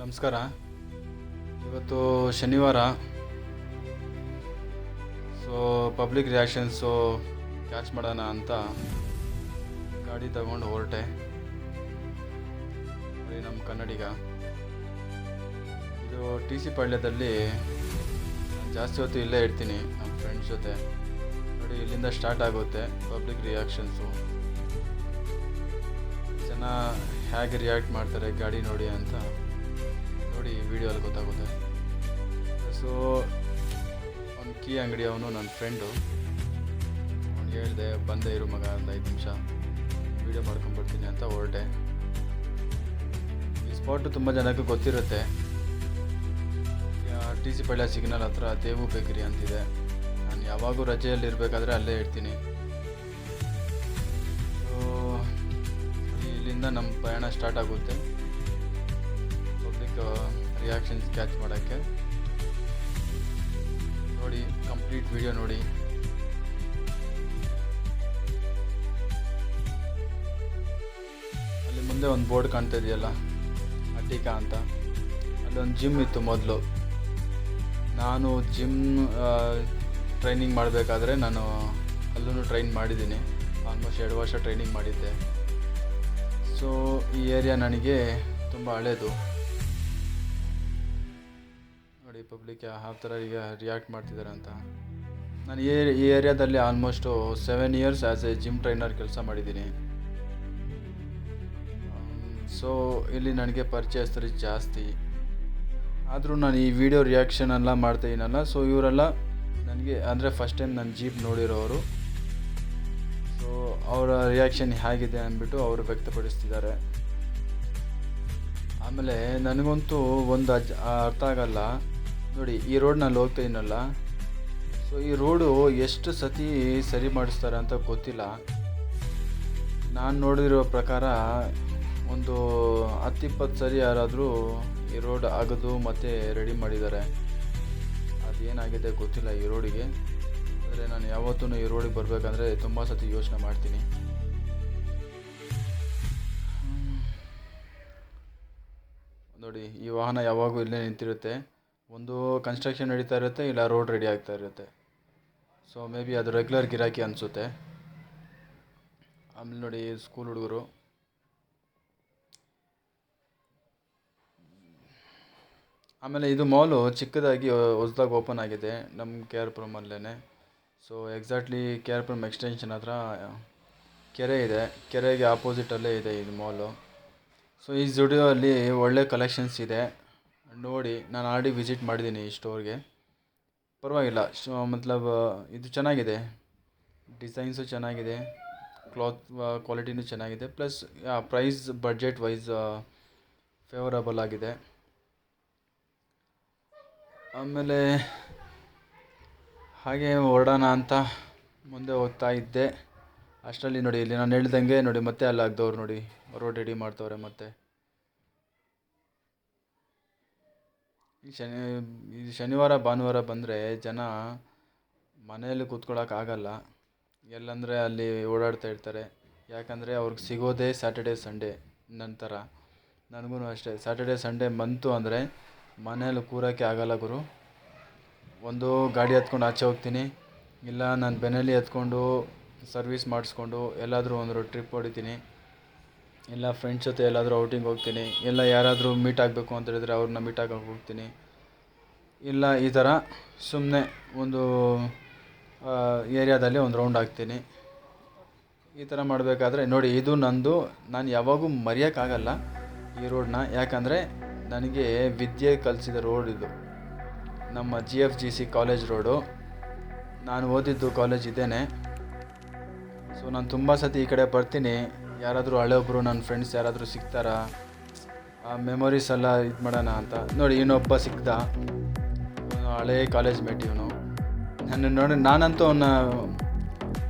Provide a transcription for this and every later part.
ನಮಸ್ಕಾರ. ಇವತ್ತು ಶನಿವಾರ. ಸೊ ಪಬ್ಲಿಕ್ ರಿಯಾಕ್ಷನ್ಸು ಕ್ಯಾಚ್ ಮಾಡೋಣ ಅಂತ ಗಾಡಿ ತಗೊಂಡು ಹೊರಟೆ. ನೋಡಿ ನಮ್ಮ ಕನ್ನಡಿಗ. ಇದು ಟಿ ಸಿ ಪಾಳ್ಯದಲ್ಲಿ ಜಾಸ್ತಿ ಹೊತ್ತು ಇಲ್ಲೇ ಇರ್ತೀನಿ ನಮ್ಮ ಫ್ರೆಂಡ್ಸ್ ಜೊತೆ. ನೋಡಿ, ಇಲ್ಲಿಂದ ಸ್ಟಾರ್ಟ್ ಆಗುತ್ತೆ ಪಬ್ಲಿಕ್ ರಿಯಾಕ್ಷನ್ಸು ಜನ ಹೇಗೆ ರಿಯಾಕ್ಟ್ ಮಾಡ್ತಾರೆ ಗಾಡಿ ನೋಡಿ ಅಂತ. ಕೀ ಅಂಗಡಿ ಅವನು ನನ್ನ ಫ್ರೆಂಡು ಅವ್ನು ಹೇಳಿದೆ, ಬಂದೇ ಇರು ಮಗ, ಒಂದು ಐದು ನಿಮಿಷ. ವೀಡಿಯೋ ಮಾಡ್ಕೊಂಡ್ಬರ್ತೀನಿ ಅಂತ ಹೊರಟೆ. ಈ ಸ್ಪಾಟು ತುಂಬ ಜನಕ್ಕೆ ಗೊತ್ತಿರುತ್ತೆ. ಟಿ ಸಿ ಪಳ್ಳ ಸಿಗ್ನಲ್ ಹತ್ರ ದೇವು ಬೇಕರಿ ಅಂತಿದೆ. ನಾನು ಯಾವಾಗೂ ರಜೆಯಲ್ಲಿ ಇರಬೇಕಾದ್ರೆ ಅಲ್ಲೇ ಇರ್ತೀನಿ. ಇಲ್ಲಿಂದ ನಮ್ಮ ಪ್ರಯಾಣ ಸ್ಟಾರ್ಟ್ ಆಗುತ್ತೆ. ಪಬ್ಲಿಕ್ ರಿಯಾಕ್ಷನ್ಸ್ ಕ್ಯಾಚ್ ಮಾಡೋಕ್ಕೆ. ನೋಡಿ ಕಂಪ್ಲೀಟ್ ವಿಡಿಯೋ ನೋಡಿ. ಅಲ್ಲಿ ಮುಂದೆ ಒಂದು ಬೋರ್ಡ್ ಕಾಣ್ತಾ ಇದೆಯಲ್ಲ ಅಟ್ಟಿಕಾ ಅಂತ. ಅಲ್ಲೊಂದು ಜಿಮ್ ಇತ್ತು ಮೊದಲು. ನಾನು ಜಿಮ್ ಟ್ರೈನಿಂಗ್ ಮಾಡಬೇಕಾದ್ರೆ ನಾನು ಅಲ್ಲೂ ಟ್ರೈನ್ ಮಾಡಿದ್ದೀನಿ. ಆಲ್ಮೋಸ್ಟ್ ಎರಡು ವರ್ಷ ಟ್ರೈನಿಂಗ್ ಮಾಡಿದ್ದೆ. ಸೊ ಈ ಏರಿಯಾ ನನಗೆ ತುಂಬ ಹಳೇದು. ನೋಡಿ ಪಬ್ಲಿಕ್ ಯಾವ ಥರ ಈಗ ರಿಯಾಕ್ಟ್ ಮಾಡ್ತಿದ್ದಾರೆ ಅಂತ. ನಾನು ಈ ಏರಿಯಾದಲ್ಲಿ almost seven years as a gym trainer ಕೆಲಸ ಮಾಡಿದ್ದೀನಿ. ಸೊ ಇಲ್ಲಿ ನನಗೆ ಪರಿಚಯಸ್ಥರು ಜಾಸ್ತಿ. ಆದರೂ ನಾನು ಈ ವಿಡಿಯೋ ರಿಯಾಕ್ಷನ್ ಎಲ್ಲ ಮಾಡ್ತಾಯಿದ್ದೀನಲ್ಲ ಸೊ ಇವರೆಲ್ಲ ನನಗೆ ಅಂದರೆ ಫಸ್ಟ್ ಟೈಮ್ ನನ್ನ ಜೀಪ್ ನೋಡಿರೋರು. ಸೊ ಅವರ ರಿಯಾಕ್ಷನ್ ಹೇಗಿದೆ ಅಂದ್ಬಿಟ್ಟು ಅವರು ವ್ಯಕ್ತಪಡಿಸ್ತಿದ್ದಾರೆ. ಆಮೇಲೆ ನನಗಂತೂ ಒಂದು ಅರ್ಥ ಆಗಲ್ಲ. ನೋಡಿ, ಈ ರೋಡ್ನಲ್ಲಿ ಹೋಗ್ತಾ ಇನ್ನಲ್ಲ ಸೊ ಈ ರೋಡು ಎಷ್ಟು ಸತಿ ಸರಿ ಮಾಡಿಸ್ತಾರೆ ಅಂತ ಗೊತ್ತಿಲ್ಲ. ನಾನು ನೋಡಿರೋ ಪ್ರಕಾರ ಒಂದು ಹತ್ತಿಪ್ಪತ್ತು ಸರಿ ಯಾರಾದರೂ ಈ ರೋಡ್ ಅಗದು ಮತ್ತೆ ರೆಡಿ ಮಾಡಿದ್ದಾರೆ. ಅದೇನಾಗಿದೆ ಗೊತ್ತಿಲ್ಲ ಈ ರೋಡಿಗೆ ಆದರೆ ನಾನು ಯಾವತ್ತೂ ಈ ರೋಡಿಗೆ ಬರಬೇಕಂದ್ರೆ ತುಂಬ ಸತಿ ಯೋಚನೆ ಮಾಡ್ತೀನಿ. ನೋಡಿ, ಈ ವಾಹನ ಯಾವಾಗೂ ಇಲ್ಲೇ ನಿಂತಿರುತ್ತೆ. ಒಂದು ಕನ್ಸ್ಟ್ರಕ್ಷನ್ ನಡೀತಾ ಇರುತ್ತೆ, ಇಲ್ಲ ರೋಡ್ ರೆಡಿ ಆಗ್ತಾ ಇರುತ್ತೆ. ಸೊ ಮೇ ಬಿ ಅದು ರೆಗ್ಯುಲರ್ ಗಿರಾಕಿ ಅನಿಸುತ್ತೆ. ಆಮೇಲೆ ನೋಡಿ ಸ್ಕೂಲ್ ಹುಡುಗರು. ಆಮೇಲೆ ಇದು ಮಾಲು ಚಿಕ್ಕದಾಗಿ ಹೊಸ್ದಾಗಿ ಓಪನ್ ಆಗಿದೆ ನಮ್ಮ K R ಪುರಮಲ್ಲೇ so exactly K R Puram extension ಹತ್ರ ಕೆರೆ ಇದೆ, ಕೆರೆಗೆ ಆಪೋಸಿಟಲ್ಲೇ ಇದೆ ಇದು ಮಾಲು ಸೊ ಈ ಜುಡಿಯೋ ಅಲ್ಲಿ ಒಳ್ಳೆ ಕಲೆಕ್ಷನ್ಸ್ ಇದೆ. ನೋಡಿ, ನಾನು ಆಲ್ರೆಡಿ ವಿಸಿಟ್ ಮಾಡಿದ್ದೀನಿ ಈ ಸ್ಟೋರ್ಗೆ ಪರವಾಗಿಲ್ಲ ಸೊ ಮತ್ಲಬ್, ಇದು ಚೆನ್ನಾಗಿದೆ. ಡಿಸೈನ್ಸು ಚೆನ್ನಾಗಿದೆ ಕ್ಲಾತ್ ಕ್ವಾಲಿಟಿನೂ ಚೆನ್ನಾಗಿದೆ plus price budget wise favourable ಆಗಿದೆ. ಆಮೇಲೆ, ಹಾಗೆ ಹೊರಡೋಣ ಅಂತ ಮುಂದೆ ಹೋಗ್ತಾ ಇದ್ದೆ. ಅಷ್ಟರಲ್ಲಿ ನೋಡಿ, ಇಲ್ಲಿ ನಾನು ಹೇಳ್ದಂಗೆ ನೋಡಿ, ಮತ್ತೆ ಅಲ್ಲಾಗ್ದವ್ರು ನೋಡಿ ರೋಡ್ ರೆಡಿ ಮಾಡ್ತವ್ರೆ ಮತ್ತೆ. ಈ ಶನಿ, ಈ ಶನಿವಾರ, ಭಾನುವಾರ ಬಂದರೆ ಜನ ಮನೆಯಲ್ಲಿ ಕೂತ್ಕೊಳ್ಳೋಕ್ಕಾಗಲ್ಲ ಎಲ್ಲಂದರೆ ಅಲ್ಲಿ ಓಡಾಡ್ತಾ ಇರ್ತಾರೆ. ಯಾಕಂದರೆ ಅವ್ರಿಗೆ ಸಿಗೋದೇ ಸ್ಯಾಟರ್ಡೇ ಸಂಡೇ ನಂತರ. ನನಗೂ ಅಷ್ಟೇ. ಸ್ಯಾಟರ್ಡೇ ಸಂಡೇ ಬಂತು ಅಂದರೆ ಮನೇಲಿ ಕೂರೋಕ್ಕೆ ಆಗಲ್ಲ ಗುರು. ಒಂದು ಗಾಡಿ ಹತ್ಕೊಂಡು ಆಚೆ ಹೋಗ್ತೀನಿ. ಇಲ್ಲ, ನಾನು ಬೆನಲ್ಲಿ ಎತ್ಕೊಂಡು ಸರ್ವಿಸ್ ಮಾಡಿಸ್ಕೊಂಡು ಎಲ್ಲಾದರೂ ಒಂದು ಟ್ರಿಪ್ ಹೊಡಿತೀನಿ. ಇಲ್ಲ ಫ್ರೆಂಡ್ಸ್ ಜೊತೆ ಎಲ್ಲಾದರೂ ಔಟಿಂಗ್ ಹೋಗ್ತೀನಿ ಇಲ್ಲ ಯಾರಾದರೂ ಮೀಟ್ ಆಗಬೇಕು ಅಂತ ಹೇಳಿದರೆ ಅವ್ರನ್ನ ಮೀಟ್ ಆಗಕ್ಕೆ ಹೋಗ್ತೀನಿ. ಇಲ್ಲ, ಈ ಥರ ಸುಮ್ಮನೆ ಒಂದು ಏರಿಯಾದಲ್ಲಿ ಒಂದು ರೌಂಡ್ ಹಾಕ್ತೀನಿ. ಈ ಥರ ಮಾಡಬೇಕಾದ್ರೆ ನೋಡಿ, ಇದು ನಂದು, ನಾನು ಯಾವಾಗೂ ಮರೆಯೋಕ್ಕಾಗಲ್ಲ ಈ ರೋಡನ್ನ ಯಾಕಂದರೆ ನನಗೆ ವಿದ್ಯೆ ಕಲಿಸಿದ ರೋಡ್ ಇದು. ನಮ್ಮ G F G C college road ನಾನು ಓದಿದ್ದು ಕಾಲೇಜ್ ಇದ್ದೇನೆ ಸೊ ನಾನು ತುಂಬ ಸತಿ ಈ ಕಡೆ ಬರ್ತೀನಿ. ಯಾರಾದರೂ ಹಳೆಯೊಬ್ಬರು ನನ್ನ ಫ್ರೆಂಡ್ಸ್ ಯಾರಾದರೂ ಸಿಗ್ತಾರಾ? ಆ ಮೆಮೊರೀಸ್ ಎಲ್ಲ ಇದು ಮಾಡೋಣ ಅಂತ. ನೋಡಿ, ಇನ್ನೊಬ್ಬ ಸಿಕ್ದ. ಹಳೆ ಕಾಲೇಜ್ ಮೇಟ್ ಇವನು. ನನ್ನ ನೋಡಿ, ನಾನಂತೂ ಅವನ್ನ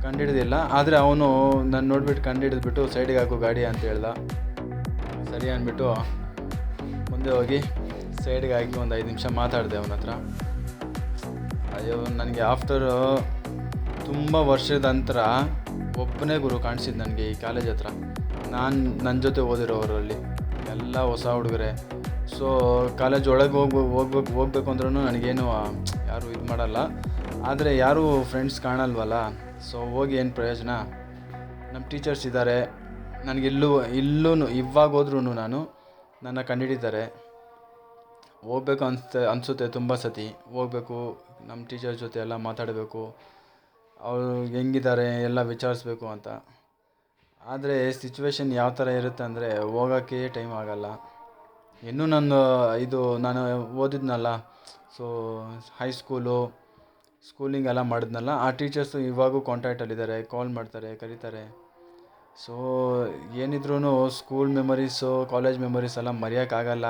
ಕಂಡಿಡಿದಿಲ್ಲ. ಆದರೆ ಅವನು ನಾನು ನೋಡ್ಬಿಟ್ಟು ಕಂಡಿಡಿದ್ಬಿಟ್ಟು ಸೈಡಿಗೆ ಹಾಕು, ಗಾಡಿ ಅಂತ ಹೇಳ್ದ. ಸರಿ ಅಂದ್ಬಿಟ್ಟು ಮುಂದೆ ಹೋಗಿ ಸೈಡ್ಗೆ ಹಾಕಿ ಒಂದು ಐದು ನಿಮಿಷ ಮಾತಾಡಿದೆ ಅವನ ಹತ್ರ. ಅಯ್ಯೋ, ನನಗೆ ಆಫ್ಟರ್ ತುಂಬ ವರ್ಷದ ನಂತರ ಒಬ್ಬನೇ ಗುರು ಕಾಣಿಸಿದ್ದು ನನಗೆ ಈ ಕಾಲೇಜ್ ಹತ್ರ. ನಾನು ನನ್ನ ಜೊತೆ ಓದಿರೋರಲ್ಲಿ ಎಲ್ಲ ಹೊಸ ಹುಡುಗರೆ. ಸೊ ಕಾಲೇಜ್ ಒಳಗೆ ಹೋಗ್ಬೋ ಹೋಗ್ಬೇಕು ಹೋಗ್ಬೇಕು ಅಂದ್ರೂ ನನಗೇನು ಯಾರೂ ಇದು ಮಾಡಲ್ಲ. ಆದರೆ ಯಾರೂ ಫ್ರೆಂಡ್ಸ್ ಕಾಣಲ್ವಲ್ಲ? ಸೊ ಹೋಗಿ ಏನು ಪ್ರಯೋಜನ? ನಮ್ಮ ಟೀಚರ್ಸ್ ಇದ್ದಾರೆ ನನಗೆಲ್ಲೂ ಇಲ್ಲೂ ಇವಾಗ ಹೋದ್ರೂ ನಾನು ನನ್ನ ಕಂಡುಹಿಡಿತಾರೆ ಹೋಗ್ಬೇಕು ಅನ್ಸುತ್ತೆ ಅನಿಸುತ್ತೆ ತುಂಬ ಸತಿ. ಹೋಗ್ಬೇಕು ನಮ್ಮ ಟೀಚರ್ ಜೊತೆ ಎಲ್ಲ ಮಾತಾಡಬೇಕು. ಅವರು ಹೆಂಗಿದ್ದಾರೆ, ಎಲ್ಲ ವಿಚಾರಿಸ್ಬೇಕು ಅಂತ. ಆದರೆ ಸಿಚುವೇಶನ್ ಯಾವ ಥರ ಇರುತ್ತೆ ಅಂದರೆ ಹೋಗೋಕ್ಕೆ ಟೈಮ್ ಆಗಲ್ಲ. ಇನ್ನೂ ನಾನು ಇದು ನಾನು ಓದಿದ್ನಲ್ಲ ಸೊ ಹೈಸ್ಕೂಲು ಸ್ಕೂಲಿಂಗ್ ಎಲ್ಲ ಮಾಡಿದ್ನಲ್ಲ, ಆ ಟೀಚರ್ಸು ಇವಾಗೂ ಕಾಂಟ್ಯಾಕ್ಟಲ್ಲಿದ್ದಾರೆ ಕಾಲ್ ಮಾಡ್ತಾರೆ, ಕರೀತಾರೆ. ಸೊ ಏನಿದ್ರೂ ಸ್ಕೂಲ್ ಮೆಮೊರೀಸು ಕಾಲೇಜ್ ಮೆಮೊರೀಸ್ ಎಲ್ಲ ಮರೆಯೋಕ್ಕಾಗಲ್ಲ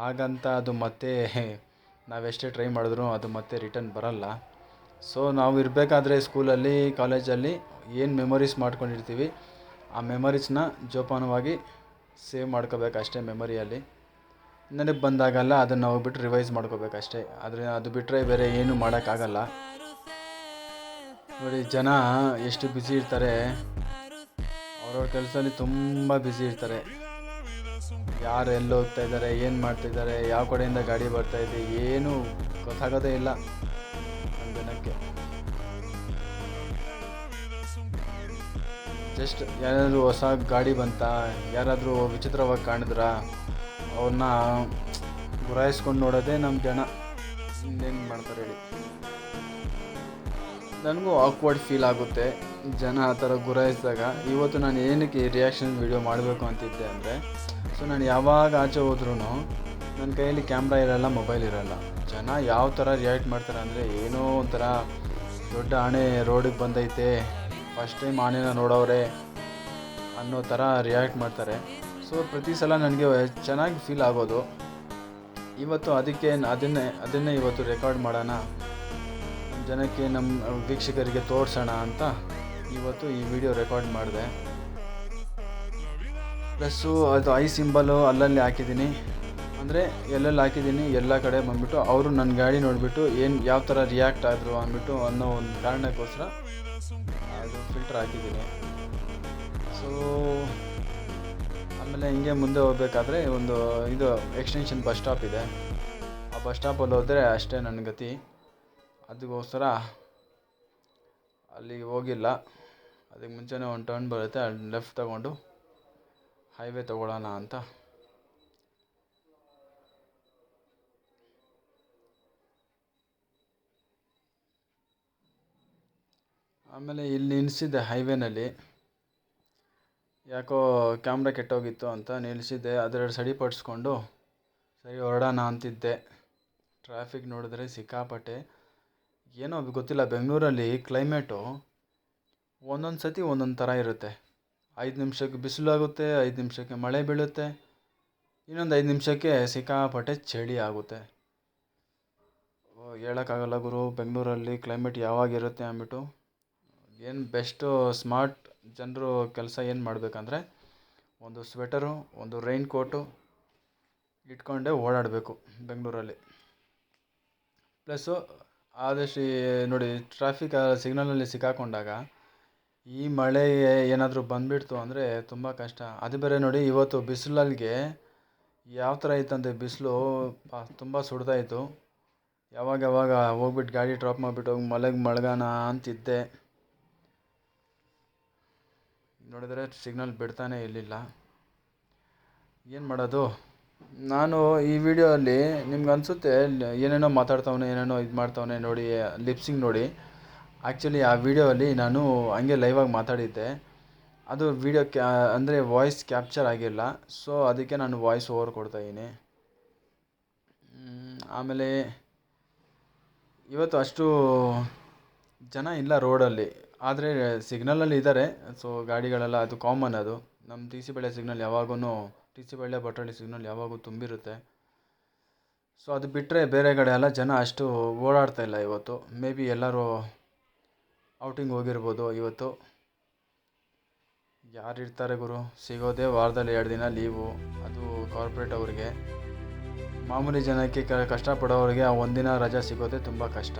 ಹಾಗಂತ ಅದು ಮತ್ತೆ ನಾವೆಷ್ಟೇ ಟ್ರೈ ಮಾಡಿದ್ರು ಅದು ಮತ್ತೆ ರಿಟರ್ನ್ ಬರಲ್ಲ. ಸೊ ನಾವು ಇರಬೇಕಾದ್ರೆ ಸ್ಕೂಲಲ್ಲಿ ಕಾಲೇಜಲ್ಲಿ ಏನು ಮೆಮೊರೀಸ್ ಮಾಡ್ಕೊಂಡಿರ್ತೀವಿ, ಆ ಮೆಮೊರೀಸ್ನ ಜೋಪಾನವಾಗಿ ಸೇವ್ ಮಾಡ್ಕೋಬೇಕು ಅಷ್ಟೇ ಮೆಮೊರಿಯಲ್ಲಿ ನೆನಪು ಬಂದಾಗೆಲ್ಲ ಅದನ್ನು ಬಿಟ್ಟು ರಿವೈಸ್ ಮಾಡ್ಕೋಬೇಕಷ್ಟೇ ಆದರೆ ಅದು ಬಿಟ್ಟರೆ ಬೇರೆ ಏನು ಮಾಡೋಕ್ಕಾಗಲ್ಲ. ನೋಡಿ, ಜನ ಎಷ್ಟು ಬ್ಯುಸಿ ಇರ್ತಾರೆ. ಅವ್ರವ್ರ ಕೆಲಸದಲ್ಲಿ ತುಂಬ ಬ್ಯುಸಿ ಇರ್ತಾರೆ. ಯಾರು ಎಲ್ಲಿ ಹೋಗ್ತಾ ಇದ್ದಾರೆ, ಏನು ಮಾಡ್ತಿದ್ದಾರೆ ಯಾವ ಕಡೆಯಿಂದ ಗಾಡಿ ಬರ್ತಾ ಇದೆ, ಏನೂ ಗೊತ್ತಾಗೋದೇ ಇಲ್ಲ. ಜಸ್ಟ್ ಯಾರಾದರೂ ಹೊಸ ಗಾಡಿ ಬಂತ? ಯಾರಾದರೂ ವಿಚಿತ್ರವಾಗಿ ಕಾಣಿದ್ರ? ಅವ್ರನ್ನ ಗುರಾಯಿಸ್ಕೊಂಡು ನೋಡೋದೇ ನಮ್ಮ ಜನ. ಇನ್ನೇನು ಮಾಡ್ತಾರೆ ಹೇಳಿ. ನನಗೂ ಆಕ್ವರ್ಡ್ ಫೀಲ್ ಆಗುತ್ತೆ. ಜನ ಆ ಥರ ಗುರಾಯಿಸಿದಾಗ. ಇವತ್ತು ನಾನು ಏನಕ್ಕೆ ರಿಯಾಕ್ಷನ್ ವಿಡಿಯೋ ಮಾಡಬೇಕು ಅಂತಿದ್ದೆ ಅಂದರೆ, ಸೊ ನಾನು ಯಾವಾಗ ಆಚೆ ಹೋದ್ರೂ ನನ್ನ ಕೈಯಲ್ಲಿ ಕ್ಯಾಮ್ರಾ ಇರೋಲ್ಲ ಮೊಬೈಲ್ ಇರೋಲ್ಲ. ಜನ ಯಾವ ಥರ ರಿಯಾಕ್ಟ್ ಮಾಡ್ತಾರೆ ಅಂದರೆ, ಏನೋ ಒಂಥರ ದೊಡ್ಡ ಆಣೆ ರೋಡಿಗೆ ಬಂದೈತೆ. ಫಸ್ಟ್ ಟೈಮ್ ಆನೆನ ನೋಡೋರೆ ಅನ್ನೋ ಥರ ರಿಯಾಕ್ಟ್ ಮಾಡ್ತಾರೆ. ಸೊ ಪ್ರತಿ ಸಲ ನನಗೆ ಚೆನ್ನಾಗಿ ಫೀಲ್ ಆಗೋದು. ಇವತ್ತು ಅದಕ್ಕೆ ಅದನ್ನೇ ಅದನ್ನೇ ಇವತ್ತು ರೆಕಾರ್ಡ್ ಮಾಡೋಣ. ಜನಕ್ಕೆ ನಮ್ಮ ವೀಕ್ಷಕರಿಗೆ ತೋರಿಸೋಣ ಅಂತ ಇವತ್ತು ಈ ವಿಡಿಯೋ ರೆಕಾರ್ಡ್ ಮಾಡಿದೆ. ಪ್ಲಸ್ಸು ಅದು ಐ ಸಿಂಬಲು ಅಲ್ಲಲ್ಲಿ ಹಾಕಿದ್ದೀನಿ. ಅಂದರೆ ಎಲ್ಲೆಲ್ಲಿ ಹಾಕಿದ್ದೀನಿ? ಎಲ್ಲ ಕಡೆ ಬಂದುಬಿಟ್ಟು ಅವರು ನನ್ನ ಗಾಡಿ ನೋಡಿಬಿಟ್ಟು ಏನು, ಯಾವ ಥರ ರಿಯಾಕ್ಟ್ ಆದರು ಅಂದ್ಬಿಟ್ಟು ಅನ್ನೋ ಒಂದು ಕಾರಣಕ್ಕೋಸ್ಕರ ಸೋ ಹಾಕಿದ್ದೀನಿ ಸೊ ಆಮೇಲೆ ಹಿಂಗೆ ಮುಂದೆ ಹೋಗ್ಬೇಕಾದ್ರೆ ಒಂದು ಇದು ಎಕ್ಸ್ಟೆನ್ಷನ್ ಬಸ್ ಸ್ಟಾಪ್ ಇದೆ. ಆ ಬಸ್ ಸ್ಟಾಪಲ್ಲಿ ಹೋದರೆ ಅಷ್ಟೇ ನನ್ನ ಗತಿ. ಅದಕ್ಕೋಸ್ಕರ ಅಲ್ಲಿಗೆ ಹೋಗಿಲ್ಲ. ಅದಕ್ಕೆ ಮುಂಚೆನೇ ಒಂದು ಟರ್ನ್ ಬರುತ್ತೆ, ಅಲ್ಲಿ ಲೆಫ್ಟ್ ತಗೊಂಡು ಹೈವೇ ತಗೊಳ್ಳೋಣ ಅಂತ. ಆಮೇಲೆ ಇಲ್ಲಿ ನಿಲ್ಲಿಸಿದ್ದೆ ಹೈವೇನಲ್ಲಿ. ಯಾಕೋ ಕ್ಯಾಮ್ರಾ ಕೆಟ್ಟೋಗಿತ್ತು ಅಂತ ನಿಲ್ಲಿಸಿದ್ದೆ ಅದೆರಡು ಸಡಿಪಡಿಸ್ಕೊಂಡು ಸರಿ ಹೊರಡೋಣ ಅಂತಿದ್ದೆ. ಟ್ರಾಫಿಕ್ ನೋಡಿದ್ರೆ ಸಿಕ್ಕಾಪಟ್ಟೆ. ಏನೋ ಗೊತ್ತಿಲ್ಲ, ಬೆಂಗಳೂರಲ್ಲಿ ಕ್ಲೈಮೇಟು ಒಂದೊಂದು ಸತಿ ಒಂದೊಂದು ಥರ ಇರುತ್ತೆ. ಐದು ನಿಮಿಷಕ್ಕೆ ಬಿಸಿಲಾಗುತ್ತೆ ಐದು ನಿಮಿಷಕ್ಕೆ ಮಳೆ ಬೀಳುತ್ತೆ, ಇನ್ನೊಂದು ಐದು ನಿಮಿಷಕ್ಕೆ ಸಿಕ್ಕಾಪಟ್ಟೆ ಚಳಿ ಆಗುತ್ತೆ. ಹೇಳೋಕ್ಕಾಗಲ್ಲ ಗುರು, ಬೆಂಗಳೂರಲ್ಲಿ ಕ್ಲೈಮೇಟ್ ಯಾವಾಗಿರುತ್ತೆ ಅಂದ್ಬಿಟ್ಟು. ಏನು ಬೆಸ್ಟು ಸ್ಮಾರ್ಟ್ ಜನರು ಕೆಲಸ ಏನು ಮಾಡಬೇಕಂದ್ರೆ, ಒಂದು ಸ್ವೆಟರು ಒಂದು ರೈನ್ ಕೋಟು ಇಟ್ಕೊಂಡೇ ಓಡಾಡಬೇಕು ಬೆಂಗಳೂರಲ್ಲಿ. ಪ್ಲಸ್ಸು ಆದಷ್ಟು ನೋಡಿ ಟ್ರಾಫಿಕ್ ಸಿಗ್ನಲಲ್ಲಿ ಸಿಕ್ಕಾಕೊಂಡಾಗ, ಈ ಮಳೆ ಏನಾದರೂ ಬಂದುಬಿಡ್ತು ಅಂದರೆ ತುಂಬ ಕಷ್ಟ. ಅದು ಬೇರೆ ನೋಡಿ, ಇವತ್ತು ಬಿಸಿಲಲ್ಲಿಗೆ ಯಾವ ಥರ ಇತ್ತಂದರೆ ಬಿಸಿಲು ತುಂಬ ಸುಡ್ತಾಯಿತ್ತು ಯಾವಾಗ ಯಾವಾಗ ಹೋಗ್ಬಿಟ್ಟು ಗಾಡಿ ಡ್ರಾಪ್ ಮಾಡಿಬಿಟ್ಟು ಹೋಗಿ ಮಲಗಿ ಮಲಗೋಣ ಅಂತಿದ್ದೆ. ನೋಡಿದರೆ ಸಿಗ್ನಲ್ ಬಿಡ್ತಾನೆ ಇರಲಿಲ್ಲ. ಏನು ಮಾಡೋದು? ನಾನು ಈ ವಿಡಿಯೋಲ್ಲಿ ನಿಮ್ಗೆ ಅನಿಸುತ್ತೆ, ಏನೇನೋ ಮಾತಾಡ್ತವನೆ, ಏನೇನೋ ಇದು ಮಾಡ್ತವನೆ ನೋಡಿ ಲಿಪ್ಸಿಂಗ್ ನೋಡಿ. ಆ್ಯಕ್ಚುಲಿ ಆ ವಿಡಿಯೋಲ್ಲಿ ನಾನು ಹಂಗೆ ಲೈವಾಗಿ ಮಾತಾಡಿದ್ದೆ. ಅದು ವಿಡಿಯೋ ಕ್ಯಾ, ಅಂದರೆ ವಾಯ್ಸ್ ಕ್ಯಾಪ್ಚರ್ ಆಗಿಲ್ಲ. ಸೊ ಅದಕ್ಕೆ ನಾನು ವಾಯ್ಸ್ ಓವರ್ ಕೊಡ್ತಾಯಿದ್ದೀನಿ ಆಮೇಲೆ ಇವತ್ತು ಅಷ್ಟು ಜನ ಇಲ್ಲ ರೋಡಲ್ಲಿ ಆದರೆ ಸಿಗ್ನಲಲ್ಲಿ ಇದ್ದಾರೆ ಸೊ ಗಾಡಿಗಳೆಲ್ಲ ಅದು ಕಾಮನ್ ಅದು. ನಮ್ಮ ಟಿ ಸಿ ಬೆಳೆ ಸಿಗ್ನಲ್ ಯಾವಾಗೂ ಟಿ ಸಿ ಬೆಳೆ ಬಟ್ರಳ್ಳಿ ಸಿಗ್ನಲ್ ಯಾವಾಗೂ ತುಂಬಿರುತ್ತೆ. ಸೊ ಅದು ಬಿಟ್ಟರೆ ಬೇರೆ ಕಡೆ ಎಲ್ಲ ಜನ ಅಷ್ಟು ಓಡಾಡ್ತಾ ಇಲ್ಲ ಇವತ್ತು. ಮೇ ಬಿ ಎಲ್ಲರೂ ಔಟಿಂಗ್ ಹೋಗಿರ್ಬೋದು ಇವತ್ತು. ಯಾರು ಇರ್ತಾರೆ ಗುರು? ಸಿಗೋದೇ ವಾರದಲ್ಲಿ ಎರಡು ದಿನ ಲೀವು ಅದು ಕಾರ್ಪೊರೇಟ್ ಅವ್ರಿಗೆ. ಮಾಮೂಲಿ ಜನಕ್ಕೆ ಕಷ್ಟಪಡೋರಿಗೆ ಆ ಒಂದಿನ ರಜಾ ಸಿಗೋದೇ ತುಂಬ ಕಷ್ಟ.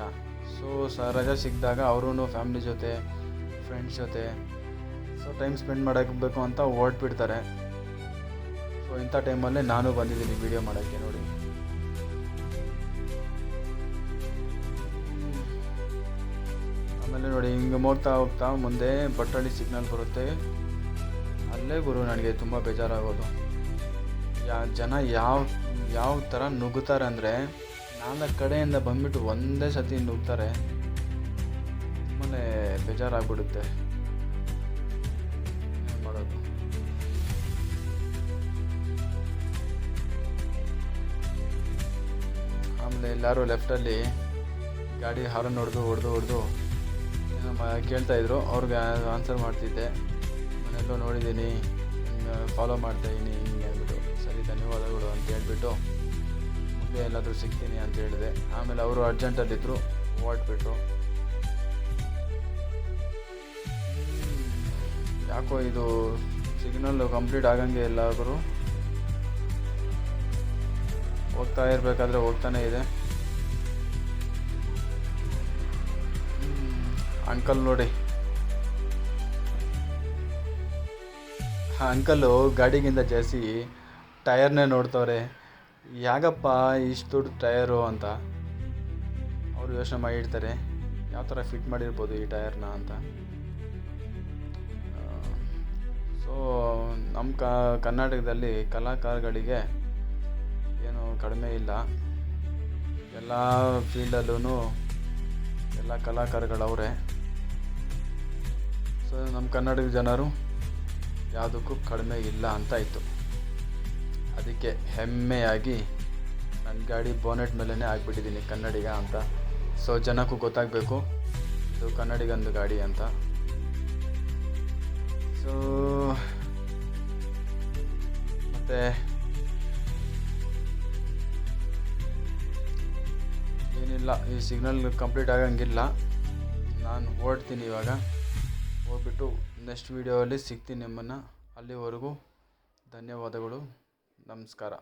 ಸೊ ಸ, ರಜೆ ಸಿಕ್ಕಿದಾಗ ಅವರೂ ಫ್ಯಾಮ್ಲಿ ಜೊತೆ ಫ್ರೆಂಡ್ಸ್ ಜೊತೆ ಸೊ ಟೈಮ್ ಸ್ಪೆಂಡ್ ಮಾಡಬೇಕು ಅಂತ ಓಡ್ಬಿಡ್ತಾರೆ ಸೊ ಇಂಥ ಟೈಮಲ್ಲೇ ನಾನು ಬಂದಿದ್ದೀನಿ ವಿಡಿಯೋ ಮಾಡೋಕ್ಕೆ ನೋಡಿ. ಆಮೇಲೆ ನೋಡಿ, ಹಿಂಗೆ ಮೋಡ್ತಾ ಹೋಗ್ತಾ ಮುಂದೆ ಬಟ್ಟಳ್ಳಿ ಸಿಗ್ನಲ್ ಬರುತ್ತೆ. ಅಲ್ಲೇ ಗುರು ನನಗೆ ತುಂಬ ಬೇಜಾರಾಗೋದು. ಯಾ, ಜನ ಯಾವ ಯಾವ ಥರ ನುಗ್ಗುತ್ತಾರೆ ಅಂದರೆ ನಾಲ್ಕು ಕಡೆಯಿಂದ ಬಂದ್ಬಿಟ್ಟು ಒಂದೇ ಸತಿ ನುಗ್ತಾರೆ ತುಂಬಾ ಬೇಜಾರಾಗ್ಬಿಡುತ್ತೆ. ಏನ್ ಮಾಡೋದು? ಆಮೇಲೆ ಎಲ್ಲರೂ ಲೆಫ್ಟಲ್ಲಿ ಗಾಡಿ ಹಾರನ್ ಹೊಡೆದು ಹೊಡೆದು ಹೊಡೆದು ಕೇಳ್ತಾ ಇದ್ರು. ಅವ್ರಿಗೆ ಆನ್ಸರ್ ಮಾಡ್ತಿದ್ದೆ. ಮನೆಯಲ್ಲೂ ನೋಡಿದ್ದೀನಿ. ಫಾಲೋ ಮಾಡ್ತಾ ಇದ್ದೀನಿ ಹಿಂಗೆ ಅಂದ್ಬಿಟ್ಟು, ಸರಿ, ಧನ್ಯವಾದಗಳು ಅಂತ ಹೇಳ್ಬಿಟ್ಟು ಮುಂದೆ ಎಲ್ಲಾದರೂ ಸಿಗ್ತೀನಿ ಅಂತ ಹೇಳಿದೆ. ಆಮೇಲೆ ಅವರು ಅರ್ಜೆಂಟಲ್ಲಿದ್ದರು ಹೊರಟ್ಬಿಟ್ರು ಯಾಕೋ ಇದು ಸಿಗ್ನಲ್ ಕಂಪ್ಲೀಟ್ ಆಗಂಗೆ ಇಲ್ಲ ಅವರು ಹೋಗ್ತಾ ಇರಬೇಕಾದ್ರೆ ಹೋಗ್ತಾನೆ ಇದೆ. ಅಂಕಲ್ ನೋಡಿ. ಅಂಕಲ್ಲು ಗಾಡಿಗಿಂತ ಜಾಸ್ತಿ ಟಯರ್ನೇ ನೋಡ್ತವ್ರೆ. ಯಾಕಪ್ಪ ಇಷ್ಟು ದೊಡ್ಡ ಟಯರು ಅಂತ? ಅವರು ಯೋಚನೆ ಮಾಡಿರ್ತಾರೆ. ಯಾವ ಥರ ಫಿಟ್ ಮಾಡಿರ್ಬೋದು ಈ ಟಯರ್ನ ಅಂತ. ಸೊ ನಮ್ಮ ಕರ್ನಾಟಕದಲ್ಲಿ ಕಲಾಕಾರಗಳಿಗೆ ಏನು ಕಡಿಮೆ ಇಲ್ಲ. ಎಲ್ಲ ಫೀಲ್ಡಲ್ಲೂ ಎಲ್ಲ ಕಲಾಕಾರಗಳವರೇ. ಸೊ ನಮ್ಮ ಕರ್ನಾಟಕದ ಜನರು ಯಾವುದಕ್ಕೂ ಕಡಿಮೆ ಇಲ್ಲ ಅಂತ ಇತ್ತು ಅದಕ್ಕೆ ಹೆಮ್ಮೆಯಾಗಿ ನನ್ನ ಗಾಡಿ ಬೋನೆಟ್ ಮೇಲೇ ಆಗಿಬಿಟ್ಟಿದ್ದೀನಿ ಕನ್ನಡಿಗ ಅಂತ. ಸೊ ಜನಕ್ಕೂ ಗೊತ್ತಾಗಬೇಕು. ಇದು ಕನ್ನಡಿಗಂದು ಗಾಡಿ ಅಂತ. ಸೊ ಮತ್ತೆ ಏನಿಲ್ಲ, ಈ ಸಿಗ್ನಲ್ ಕಂಪ್ಲೀಟ್ ಆಗಂಗಿಲ್ಲ. ನಾನು ಓಡ್ತೀನಿ ಇವಾಗ. ಹೋಗ್ಬಿಟ್ಟು ನೆಕ್ಸ್ಟ್ ವೀಡಿಯೋದಲ್ಲಿ ಸಿಗ್ತೀನಿ ನಿಮ್ಮನ್ನು. ಅಲ್ಲಿವರೆಗೂ ಧನ್ಯವಾದಗಳು. ನಮಸ್ಕಾರ.